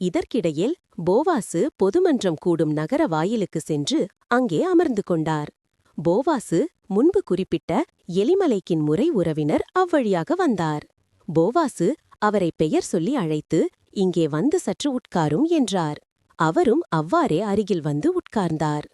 இதற்கிடையில் போவாசு பொதுமன்றம் கூடும் நகர வாயிலுக்கு சென்று அங்கே அமர்ந்து கொண்டார். போவாசு முன்பு குறிப்பிட்ட எலிமலைக்கின் முறை உறவினர் அவ்வழியாக வந்தார். போவாசு அவரை பெயர் சொல்லி அழைத்து இங்கே வந்து சற்று உட்காரும் என்றார். அவரும் அவ்வாறே அருகில் வந்து உட்கார்ந்தார்.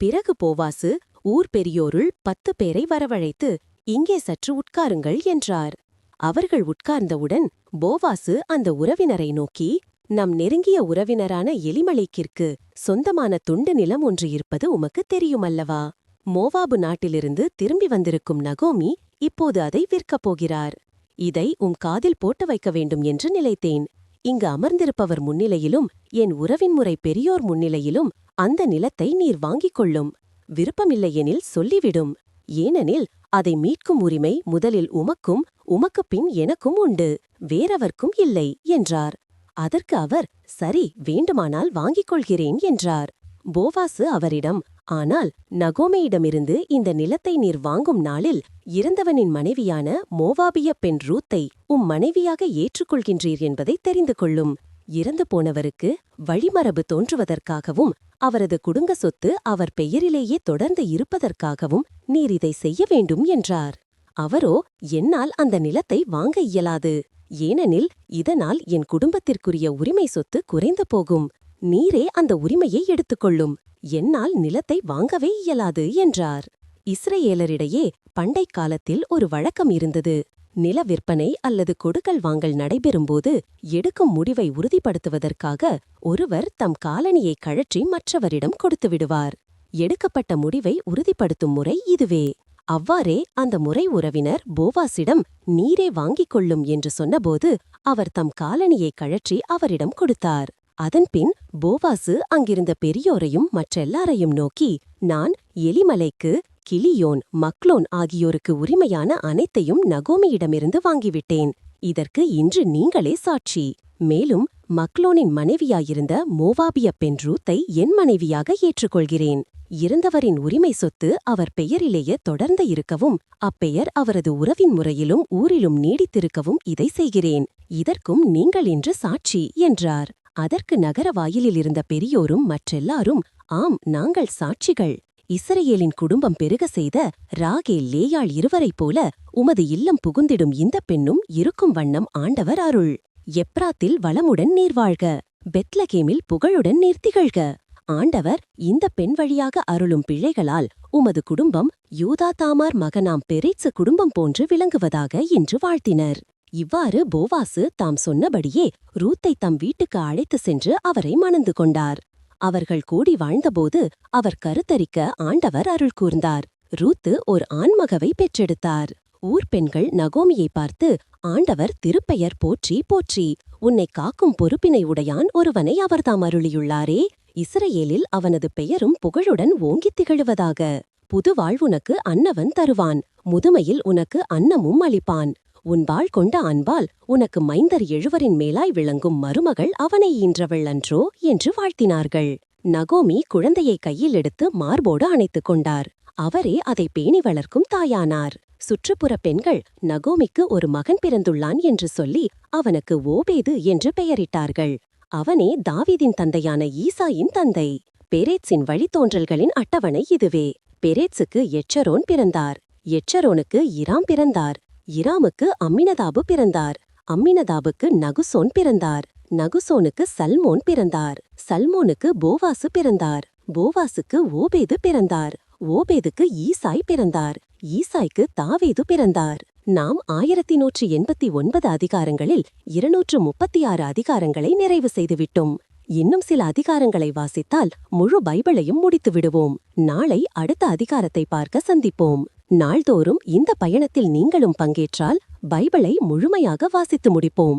பிறகு போவாசு ஊர் பெரியோருள் பத்து பேரை வரவழைத்து இங்கே சற்று உட்காருங்கள் என்றார். அவர்கள் உட்கார்ந்தவுடன் போவாசு அந்த உறவினரை நோக்கி நம் நெருங்கிய உறவினரான எலிமலைக்கிற்கு சொந்தமான துண்டு நிலம் ஒன்று இருப்பது உமக்கு தெரியுமல்லவா? மோவாபு நாட்டிலிருந்து திரும்பி வந்திருக்கும் நகோமி இப்போது அதை விற்கப் போகிறார். இதை உம் காதில் போட்டு வைக்க வேண்டும் என்று நினைத்தேன். இங்கு அமர்ந்திருப்பவர் முன்னிலையிலும் என் உறவின் முறை பெரியோர் முன்னிலையிலும் அந்த நிலத்தை நீர் வாங்கிக் கொள்ளும். விருப்பமில்லையெனில் சொல்லிவிடும். ஏனெனில் அதை மீட்கும் உரிமை முதலில் உமக்கும் உமக்குப் பின் எனக்கும் உண்டு. வேறவர்க்கும் இல்லை என்றார். அதற்கு அவர் சரி வேண்டுமானால் வாங்கிக் கொள்கிறேன் என்றார். போவாசு அவரிடம் ஆனால் நகோமையிடமிருந்து இந்த நிலத்தை நீர் வாங்கும் நாளில் இறந்தவனின் மனைவியான மோவாபிய பெண் ரூத்தை உம் மனைவியாக ஏற்றுக்கொள்கின்றீர் என்பதை தெரிந்து கொள்ளும். இறந்து போனவருக்கு வழிமரபு தோன்றுவதற்காகவும் அவரது குடும்ப சொத்து அவர் பெயரிலேயே தொடர்ந்து இருப்பதற்காகவும் நீர் இதை செய்ய வேண்டும் என்றார். அவரோ என்னால் அந்த நிலத்தை வாங்க இயலாது. ஏனெனில் இதனால் என் குடும்பத்திற்குரிய உரிமை சொத்து குறைந்து போகும். நீரே அந்த உரிமையை எடுத்துக்கொள்ளும். என்னால் நிலத்தை வாங்கவே இயலாது என்றார். இஸ்ரேலரிடையே பண்டை காலத்தில் ஒரு வழக்கம் இருந்தது. நில விற்பனை அல்லது கொடுக்கல் வாங்கல் நடைபெறும்போது எடுக்கும் முடிவை உறுதிப்படுத்துவதற்காக ஒருவர் தம் காலனியை கழற்றி மற்றவரிடம் கொடுத்து விடுவார். எடுக்கப்பட்ட முடிவை உறுதிப்படுத்தும் முறை இதுவே. அவ்வாறே அந்த முறை உறவினர் போவாசிடம் நீரே வாங்கிக் கொள்ளும் என்று சொன்னபோது அவர் தம் காலணியை கழற்றி அவரிடம் கொடுத்தார். அதன்பின் போவாசு அங்கிருந்த பெரியோரையும் மற்றெல்லாரையும் நோக்கி நான் எலிமலைக்கு கிளியோன் மக்லோன் ஆகியோருக்கு உரிமையான அனைத்தையும் நகோமியிடமிருந்து வாங்கிவிட்டேன். இதற்கு இன்று நீங்களே சாட்சி. மேலும் மக்லோனின் மனைவியாயிருந்த மோவாபிய பெண் ரூத்தை என் மனைவியாக ஏற்றுக்கொள்கிறேன். இறந்தவரின் உரிமை சொத்து அவர் பெயரிலேயே தொடர்ந்து இருக்கவும் அப்பெயர் அவரது உறவின் முறையிலும் ஊரிலும் நீடித்திருக்கவும் இதை செய்கிறேன். இதற்கும் நீங்கள் இன்று சாட்சி என்றார். அதற்கு நகர வாயிலில் இருந்த பெரியோரும் மற்றெல்லாரும் ஆம் நாங்கள் சாட்சிகள். இஸ்ரேலின் குடும்பம் பெருக செய்த ராகே லேயாள் இருவரைப் போல உமது இல்லம் புகுந்திடும் இந்த பெண்ணும் இருக்கும் வண்ணம் ஆண்டவர் அருள். எப்ராத்தில் வளமுடன் நீர் வாழ்க பெத்லகேமில் புகழுடன் நீர் திகழ்க. ஆண்டவர் இந்த பெண் வழியாக அருளும் பிழைகளால் உமது குடும்பம் யூதா தாமார் மகனாம் பெரேட்சு குடும்பம் போன்று விளங்குவதாக என்று வாழ்த்தினர். இவ்வாறு போவாசு தாம் சொன்னபடியே ரூத்தை தம் வீட்டுக்கு அழைத்து சென்று அவரை மணந்து கொண்டார். அவர்கள் கூடி வாழ்ந்தபோது அவர் கருத்தரிக்க ஆண்டவர் அருள் கூர்ந்தார். ரூத்து ஓர் ஆண்மகவை பெற்றெடுத்தார். ஊர் பெண்கள் நகோமியை பார்த்து ஆண்டவர் திருப்பெயர் போற்றி போற்றி. உன்னை காக்கும் பொறுப்பினை உடையான் ஒருவனை அவர்தாம் அருளியுள்ளாரே. இஸ்ரேலில் அவனது பெயரும் புகழுடன் ஓங்கித் திகழுவதாக. புது வாழ்வுனக்கு அன்னவன் தருவான். முதுமையில் உனக்கு அன்னமும் அளிப்பான். உன் வாழ் கொண்ட அன்பால் உனக்கு மைந்தர் எழுவரின் மேலாய் விளங்கும் மருமகள் அவனை ஈன்றவள் அன்றோ? என்று வாழ்த்தினார்கள். நகோமி குழந்தையை கையில் எடுத்து மார்போடு அணைத்துக் கொண்டார். அவரே அதை பேணி வளர்க்கும் தாயானார். சுற்றுப்புற பெண்கள் நகோமிக்கு ஒரு மகன் பிறந்துள்ளான் என்று சொல்லி அவனுக்கு ஓபேது என்று பெயரிட்டார்கள். அவனே தாவீதின் தந்தையான ஈசாயின் தந்தை. பெரேட்ஸின் வழித்தோன்றல்களின் அட்டவணை இதுவே. பெரேட்ஸுக்கு எச்சரோன் பிறந்தார். எச்சரோனுக்கு இராம் பிறந்தார். இராமுக்கு அம்மினதாபு பிறந்தார். அம்மினதாபுக்கு நகுசோன் பிறந்தார். நகுசோனுக்கு சல்மோன் பிறந்தார். சல்மோனுக்கு போவாசு பிறந்தார். போவாசுக்கு ஓபேது பிறந்தார். ஓபேதுக்கு ஈசாய் பிறந்தார். ஈசாய்க்கு தாவேது பிறந்தார். நாம் ஆயிரத்தி நூற்றி எண்பத்தி ஒன்பது அதிகாரங்களில் இருநூற்று முப்பத்தி ஆறு அதிகாரங்களை நிறைவு செய்துவிட்டோம். இன்னும் சில அதிகாரங்களை வாசித்தால் முழு பைபிளையும் முடித்து விடுவோம் நாளை அடுத்த அதிகாரத்தை பார்க்க சந்திப்போம். நாள்தோறும் இந்த பயணத்தில் நீங்களும் பங்கேற்றால் பைபிளை முழுமையாக வாசித்து முடிப்போம்.